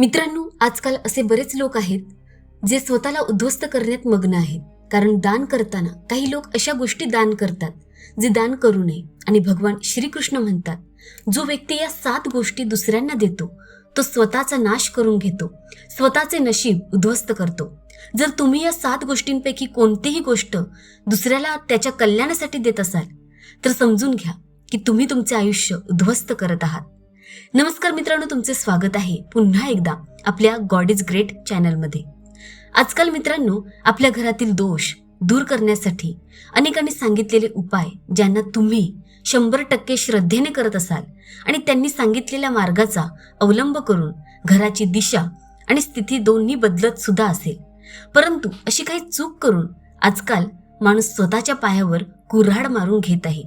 मित्रांनो आजकाल असे बरेच लोक आहेत जे स्वतःला उद्ध्वस्त करण्यात मग्न आहेत. कारण दान करताना काही लोक अशा गोष्टी दान करतात जे दान करू नये आणि भगवान श्रीकृष्ण म्हणतात जो व्यक्ती या सात गोष्टी दुसऱ्यांना देतो तो स्वतःचा नाश करून घेतो स्वतःचे नशीब उद्ध्वस्त करतो. जर तुम्ही या सात गोष्टींपैकी कोणतीही गोष्ट दुसऱ्याला त्याच्या कल्याणासाठी देत असाल तर समजून घ्या की तुम्ही तुमचे आयुष्य उद्ध्वस्त करत आहात. नमस्कार मित्रांनो तुमचे स्वागत आहे पुन्हा एकदा आपल्या गॉड इज ग्रेट चॅनलमध्ये आजकाल मित्रांनो आपल्या घरातील दोष दूर करण्यासाठी अनेकांनी सांगितलेले उपाय ज्यांना तुम्ही शंभर टक्के श्रद्धेने करत असाल आणि त्यांनी सांगितलेल्या मार्गाचा अवलंब करून घराची दिशा आणि स्थिती दोन्ही बदलत सुद्धा असेल. परंतु अशी काही चूक करून आजकाल माणूस स्वतःच्या पायावर कुऱ्हाड मारून घेत आहे.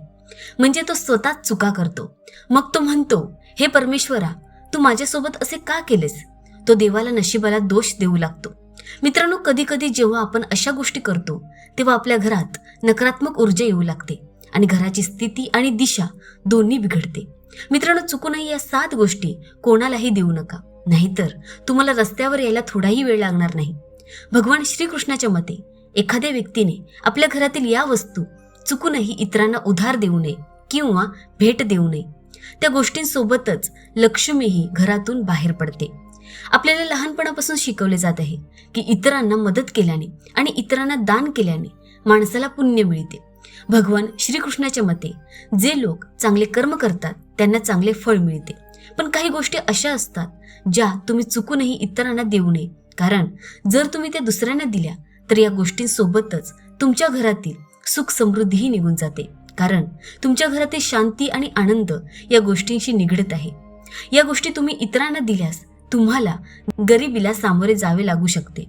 म्हणजे तो स्वतःच चुका करतो. मग तो म्हणतो हे परमेश्वरा तू माझ्यासोबत असे का केलेस? तो देवाला नशिबाला दोष देऊ लागतो. मित्रांनो कधी कधी जेव्हा आपण अशा गोष्टी करतो तेव्हा आपल्या घरात नकारात्मक ऊर्जा येऊ लागते आणि घराची स्थिती आणि दिशा दोन्ही बिघडते. मित्रांनो चुकूनही या सात गोष्टी कोणालाही देऊ नका. नाहीतर तुम्हाला रस्त्यावर यायला थोडाही वेळ लागणार नाही. भगवान श्रीकृष्णाच्या मते एखाद्या व्यक्तीने आपल्या घरातील या वस्तू चुकूनही इतरांना उधार देऊ नये किंवा भेट देऊ नये. त्या गोष्टींसोबतच लक्ष्मीही घरातून बाहेर पडते. आपल्याला लहानपणापासून शिकवले जात आहे की इतरांना मदत केल्याने आणि इतरांना दान केल्याने माणसाला पुण्य मिळते. भगवान श्रीकृष्णाच्या मते जे लोक चांगले कर्म करतात त्यांना चांगले फळ मिळते. पण काही गोष्टी अशा असतात ज्या तुम्ही चुकूनही इतरांना देऊ नये. कारण जर तुम्ही त्या दुसऱ्यांना दिल्या तर या गोष्टींसोबतच तुमच्या घरातील सुख समृद्धीही निघून जाते. कारण तुमच्या घरातील शांती आणि आनंद या गोष्टींशी निगडत आहे. या गोष्टी तुम्ही इतरांना दिल्यास तुम्हाला गरिबीला सामोरे जावे लागू शकते.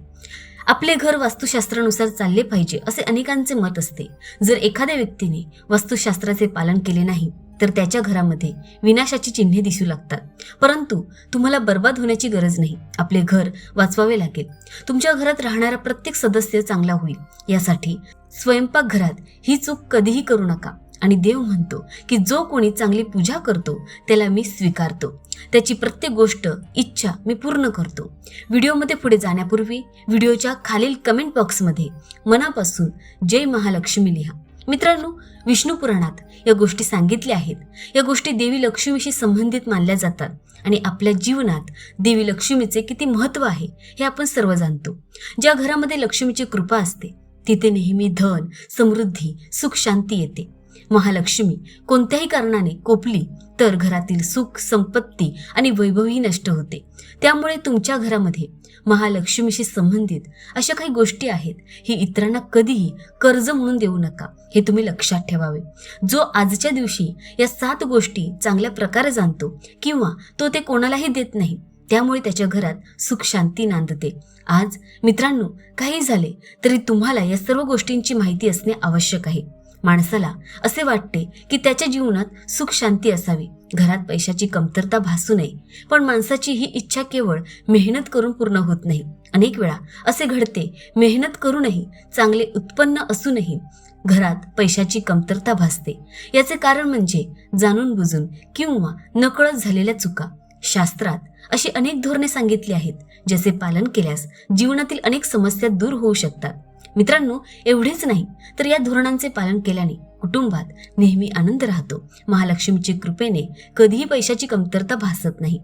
आपले घर वास्तुशास्त्रानुसार चालले पाहिजे असे अनेकांचे मत असते. जर एखाद्या व्यक्तीने वास्तुशास्त्राचे पालन केले नाही तर त्याच्या घरामध्ये विनाशाची चिन्हे दिसू लागतात. परंतु तुम्हाला बर्बाद होण्याची गरज नाही. आपले घर वाचवावे लागेल. तुमच्या घरात राहणारा प्रत्येक सदस्य चांगला होईल. यासाठी स्वयंपाकघरात ही चूक कधीही करू नका. आणि देव म्हणतो की जो कोणी चांगली पूजा करतो त्याला मी स्वीकारतो. त्याची प्रत्येक गोष्ट इच्छा मी पूर्ण करतो. व्हिडिओमध्ये पुढे जाण्यापूर्वी व्हिडिओच्या खालील कमेंट बॉक्समध्ये मनापासून जय महालक्ष्मी लिहा. मित्रांनो विष्णू पुराणात या गोष्टी सांगितल्या आहेत. या गोष्टी देवी लक्ष्मीशी संबंधित मानल्या जातात आणि आपल्या जीवनात देवी लक्ष्मीचे किती महत्त्व आहे हे आपण सर्व जाणतो. ज्या घरामध्ये लक्ष्मीची कृपा असते तिथे नेहमी धन समृद्धी सुख शांती येते. महालक्ष्मी कोणत्याही कारणाने कोपली तर घरातील सुख संपत्ती आणि वैभवही नष्ट होते. त्यामुळे तुमच्या घरामध्ये महालक्ष्मीशी संबंधित अशा काही गोष्टी आहेत ही इतरांना कधीही कर्ज म्हणून देऊ नका हे तुम्ही लक्षात ठेवावे. जो आजच्या दिवशी या सात गोष्टी चांगल्या प्रकारे जाणतो किंवा तो ते कोणालाही देत नाही त्यामुळे त्याच्या घरात सुख शांती नांदते. आज मित्रांनो काही झाले तरी तुम्हाला या सर्व गोष्टींची माहिती असणे आवश्यक आहे. माणसाला असे वाटते की त्याच्या जीवनात सुख शांती असावी. घरात पैशाची कमतरता भासू नये पण माणसाची ही इच्छा केवळ मेहनत करून पूर्ण होत नाही. अनेक वेळा असे घडते मेहनत करूनही चांगले उत्पन्न असूनही घरात पैशाची कमतरता भासते. याचे कारण म्हणजे जाणून बुजून किंवा नकळत झालेल्या चुका. शास्त्रात अशी अनेक धोरणे सांगितली आहेत ज्याचे पालन केल्यास जीवनातील अनेक समस्या दूर होऊ शकतात. मित्रांनो एवढेच नाही तर या धोरणांचे पालन केल्याने कुटुंबात नेहमी आनंद राहतो. महालक्ष्मीची कृपेने कधीही पैशाची कमतरता भासत नाही.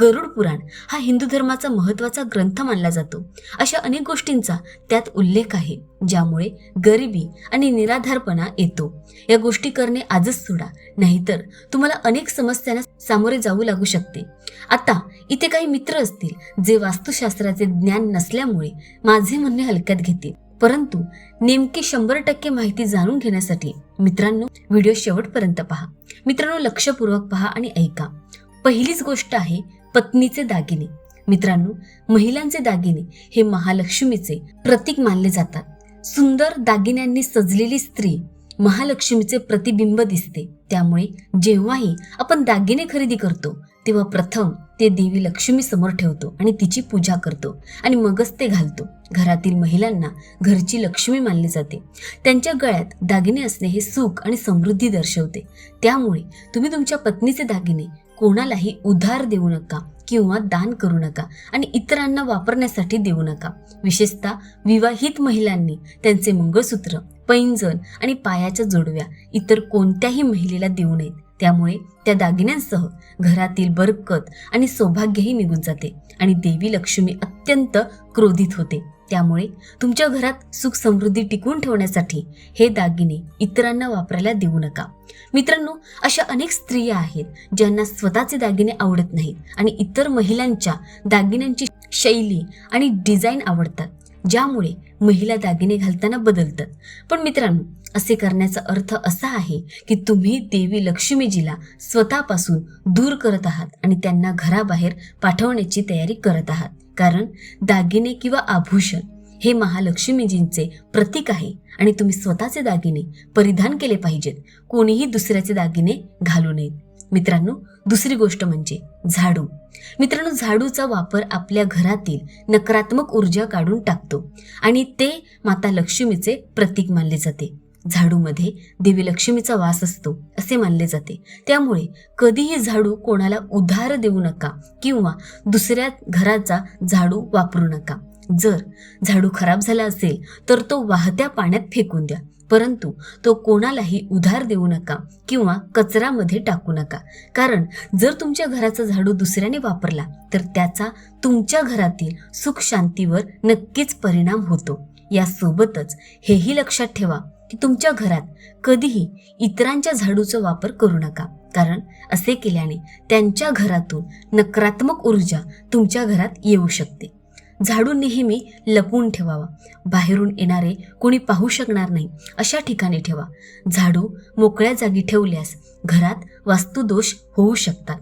गरुड पुराण हा हिंदू धर्माचा महत्त्वाचा ग्रंथ मानला जातो. अशा अनेक गोष्टींचा त्यात उल्लेख आहे ज्यामुळे गरिबी आणि निराधारपणा येतो. या गोष्टी करणे आजच सोडा नाहीतर तुम्हाला अनेक समस्यांना सामोरे जाऊ लागू शकते. आता इथे काही मित्र असतील जे वास्तुशास्त्राचे ज्ञान नसल्यामुळे माझे म्हणणे हलक्यात घेतील. परंतु नेमकी शंभर टक्के माहिती जाणून घेण्यासाठी मित्रांनो व्हिडिओ शेवटपर्यंत पहा. मित्रांनो लक्षपूर्वक पहा आणि ऐका. पहिलीच गोष्ट आहे पत्नीचे दागिने. मित्रांनो महिलांचे दागिने हे महालक्ष्मीचे प्रतीक मानले जातात. सुंदर दागिन्यांनी सजलेली स्त्री महालक्ष्मीचे प्रतिबिंब दिसते. त्यामुळे जेव्हाही आपण दागिने खरेदी करतो तेव्हा प्रथम ते देवी लक्ष्मी समोर ठेवतो आणि तिची पूजा करतो आणि मगच ते घालतो. घरातील महिलांना घरची लक्ष्मी मानली जाते. त्यांच्या गळ्यात दागिने असणे हे सुख आणि समृद्धी दर्शवते. त्यामुळे तुम्ही तुमच्या पत्नीचे दागिने कोणालाही उधार देऊ नका किंवा दान करू नका आणि इतरांना वापरण्यासाठी देऊ नका. विशेषतः विवाहित महिलांनी त्यांचे मंगळसूत्र पैंजण आणि पायाच्या जोडव्या इतर कोणत्याही महिलेला देऊ नयेत. त्यामुळे त्या दागिन्यांसह घरातील बरकत आणि सौभाग्यही निघून जाते आणि देवी लक्ष्मी अत्यंत क्रोधित होते. त्यामुळे तुमच्या घरात सुख समृद्धी टिकवून ठेवण्यासाठी हे दागिने इतरांना वापरायला देऊ नका. मित्रांनो अशा अनेक स्त्रिया आहेत ज्यांना स्वतःचे दागिने आवडत नाहीत आणि इतर महिलांच्या दागिन्यांची शैली आणि डिझाईन आवडतात ज्यामुळे महिला दागिने घालताना बदलतात. पण मित्रांनो असे करण्याचा अर्थ असा आहे की तुम्ही देवी लक्ष्मीजीला स्वतःपासून दूर करत आहात आणि त्यांना घराबाहेर पाठवण्याची तयारी करत आहात. कारण दागिने किंवा आभूषण हे महालक्ष्मीजींचे प्रतीक आहे आणि तुम्ही स्वतःचे दागिने परिधान केले पाहिजेत. कोणीही दुसऱ्याचे दागिने घालू नयेत. मित्रांनो दुसरी गोष्ट म्हणजे झाडू. मित्रांनो झाडूचा वापर आपल्या घरातील नकारात्मक ऊर्जा काढून टाकतो आणि ते माता लक्ष्मीचे प्रतीक मानले जाते. झाडूमध्ये देवी लक्ष्मीचा वास असतो असे मानले जाते. त्यामुळे कधीही झाडू कोणाला उधार देऊ नका किंवा दुसऱ्या घराचा झाडू वापरू नका. जर झाडू खराब झाला असेल तर तो वाहत्या पाण्यात फेकून द्या. परंतु तो कोणालाही उधार देऊ नका किंवा कचरामध्ये टाकू नका. कारण जर तुमच्या घराचा झाडू दुसऱ्याने वापरला तर त्याचा तुमच्या घरातील सुख शांतीवर नक्कीच परिणाम होतो. यासोबतच हेही लक्षात ठेवा की तुमच्या घरात कधीही इतरांच्या झाडूचा वापर करू नका. कारण असे केल्याने त्यांच्या घरातून नकारात्मक ऊर्जा तुमच्या घरात येऊ शकते. झाडू नेहमी लपवून ठेवावा. बाहेरून येणारे कोणी पाहू शकणार नाही. अशा ठिकाणी ठेवा. झाडू मोकळ्या जागी ठेवल्यास घरात वास्तुदोष होऊ शकतात.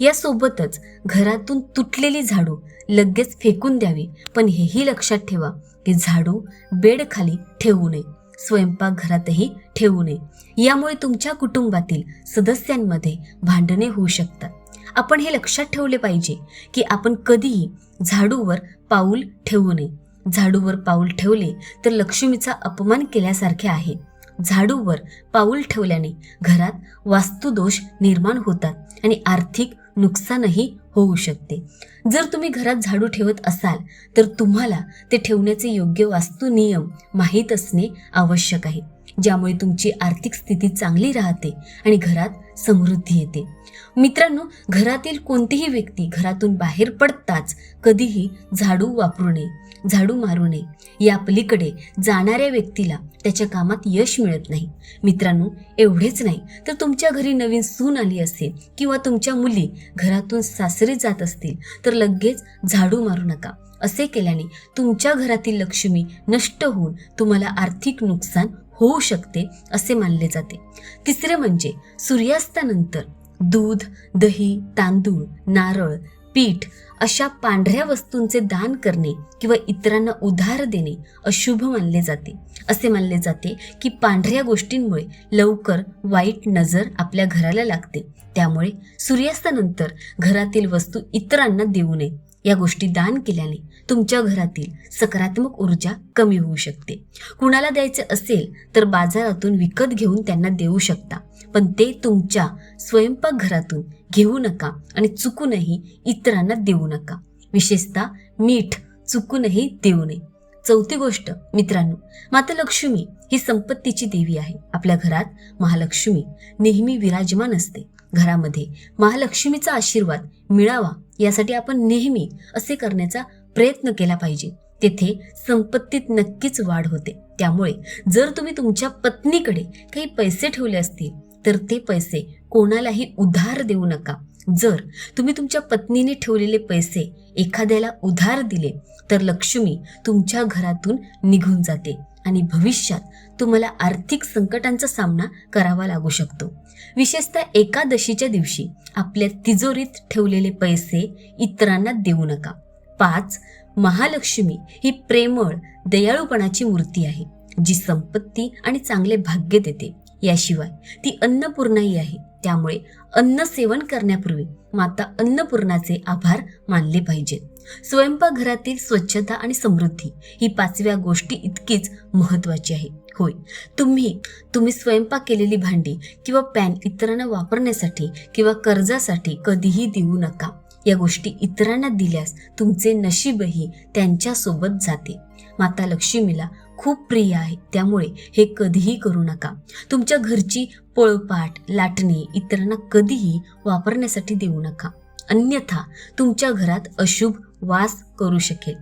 यासोबतच घरातून तुटलेली झाडू लगेच फेकून द्यावी. पण हेही लक्षात ठेवा की झाडू बेडखाली ठेवू नये. स्वयंपाकघरातही ठेवू नये. यामुळे तुमच्या कुटुंबातील सदस्यांमध्ये भांडणे होऊ शकतात. आपण हे लक्षात ठेवले पाहिजे की आपण कधीही झाडूवर पाऊल ठेवू नये. झाडूवर पाऊल ठेवले तर लक्ष्मीचा अपमान केल्यासारखे आहे. झाडूवर पाऊल ठेवल्याने घरात वास्तुदोष निर्माण होतात आणि आर्थिक नुकसानही होऊ शकते. जर तुम्ही घरात झाडू ठेवत असाल तर तुम्हाला ते ठेवण्याचे योग्य वास्तू नियम माहीत असणे आवश्यक आहे. ज्यामुळे तुमची आर्थिक स्थिती चांगली राहते आणि घरात समृद्धी येते. मित्रांनो घरातील कोणतीही व्यक्ती घरातून बाहेर पडताच कधीही झाडू वापरू नये झाडू मारू नये. या पलीकडे जाणाऱ्या व्यक्तीला त्याच्या कामात यश मिळत नाही. मित्रांनो एवढेच नाही तर तुमच्या घरी नवीन सून आली असेल किंवा तुमच्या मुली घरातून सासरी जात असतील तर लगेच झाडू मारू नका. असे केल्याने तुमच्या घरातील लक्ष्मी नष्ट होऊन तुम्हाला आर्थिक नुकसान होऊ शकते असे मानले जाते. तिसरे म्हणजे सूर्यास्तानंतर दूध दही तांदूळ नारळ पीठ अशा पांढऱ्या वस्तूंचे दान करणे किंवा इतरांना उधार देणे अशुभ मानले जाते. असे मानले जाते की पांढऱ्या गोष्टींमुळे लवकर वाईट नजर आपल्या घराला लागते. त्यामुळे सूर्यास्तानंतर घरातील वस्तू इतरांना देऊ नये. या गोष्टी दान केल्याने तुमच्या घरातील सकारात्मक ऊर्जा कमी होऊ शकते. कुणाला द्यायचे असेल तर बाजारातून विकत घेऊन त्यांना देऊ शकता. पण ते तुमच्या स्वयंपाकघरातून घेऊ नका आणि चुकूनही इतरांना देऊ नका. विशेषतः मीठ चुकूनही देऊ नये. चौथी गोष्ट मित्रांनो माता लक्ष्मी ही संपत्तीची देवी आहे. आपल्या घरात महालक्ष्मी नेहमी विराजमान असते. घरामध्ये महालक्ष्मीचा आशीर्वाद मिळावा यासाठी आपण नेहमी असे करण्याचा प्रयत्न केला पाहिजे. तेथे संपत्तीत नक्कीच वाढ होते. त्यामुळे जर तुम्ही तुमच्या पत्नीकडे काही पैसे ठेवले असतील तर ते पैसे कोणालाही उधार देऊ नका. जर तुम्ही तुमच्या पत्नीने ठेवलेले पैसे एखाद्याला उधार दिले तर लक्ष्मी तुमच्या घरातून निघून जाते. आणि भविष्यात तुम्हाला आर्थिक संकटांचा सामना करावा लागू शकतो. विशेषतः एकादशीच्या दिवशी आपल्या तिजोरीत ठेवलेले पैसे इतरांना देऊ नका. पाच महालक्ष्मी ही प्रेमळ दयाळूपणाची मूर्ती आहे जी संपत्ती आणि चांगले भाग्य देते. याशिवाय ती अन्नपूर्णाही आहे. त्यामुळे अन्न सेवन करण्यापूर्वी माता अन्नपूर्णाचे आभार मानले पाहिजेत. स्वयंपाकघरातील स्वच्छता आणि समृद्धी ही पाचव्या गोष्टी इतकीच महत्वाची आहे. होय तुम्ही तुम्ही स्वयंपाक केलेली भांडी किंवा पॅन इतरांना वापरण्यासाठी किंवा कर्जासाठी कधीही देऊ नका. या गोष्टी इतरांना दिल्यास तुमचे नशीबही त्यांच्यासोबत जाते. माता लक्ष्मीला खूप प्रिय आहे त्यामुळे हे कधीही करू नका. तुमच्या घरची पोळपाट लाटणे इतरांना कधीही वापरण्यासाठी देऊ नका. अन्यथा तुमच्या घरात अशुभ वास करू शकेल.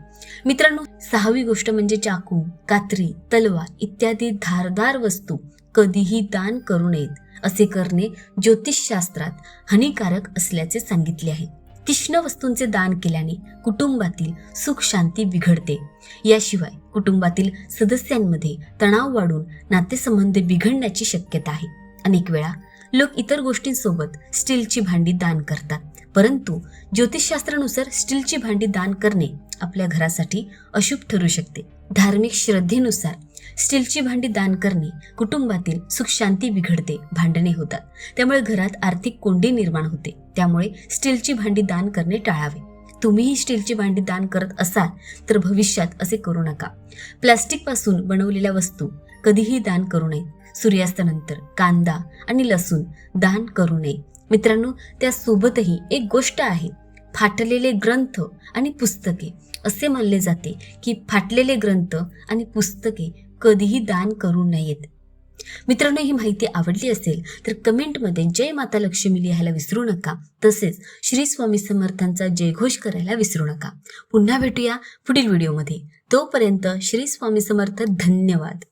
मित्रांनो सहावी गोष्ट म्हणजे चाकू कात्री तलवार इत्यादी धारदार वस्तू कधीही दान करू नयेत असे करणे ज्योतिषशास्त्रात हानिकारक असल्याचे सांगितले आहे. तीक्ष्ण वस्तूंचे दान केल्याने कुटुंबातील सुख शांती बिघडते. याशिवाय कुटुंबातील सदस्यांमध्ये तणाव वाढून नातेसंबंध बिघडण्याची शक्यता आहे. अनेक वेळा लोक इतर गोष्टींसोबत स्टीलची भांडी दान करतात. परंतु ज्योतिषशास्त्रानुसार स्टीलची भांडी दान करणे आपल्या घरासाठी अशुभ ठरू शकते. धार्मिक श्रद्धेनुसार स्टीलची भांडी दान करणे कुटुंबातील सुख शांती बिघडते भांडणे होतात. त्यामुळे घरात आर्थिक कोंडी निर्माण होते. त्यामुळे स्टीलची भांडी दान करणे टाळावे. तुम्हीही स्टीलची भांडी दान करत असाल तर भविष्यात असे करू नका. प्लास्टिकपासून बनवलेल्या वस्तू कधीही दान करू नये. सूर्यास्तानंतर कांदा आणि लसूण दान करू नये. मित्रांनो त्यासोबतही एक गोष्ट आहे. फाटलेले ग्रंथ आणि पुस्तके. असे मानले जाते की फाटलेले ग्रंथ आणि पुस्तके कधीही दान करू नयेत. मित्रांनो ही माहिती आवडली असेल तर कमेंटमध्ये जय माता लक्ष्मी लिहायला विसरू नका. तसेच श्री स्वामी समर्थांचा जयघोष करायला विसरू नका. पुन्हा भेटूया पुढील व्हिडिओमध्ये. तोपर्यंत श्री स्वामी समर्थ धन्यवाद.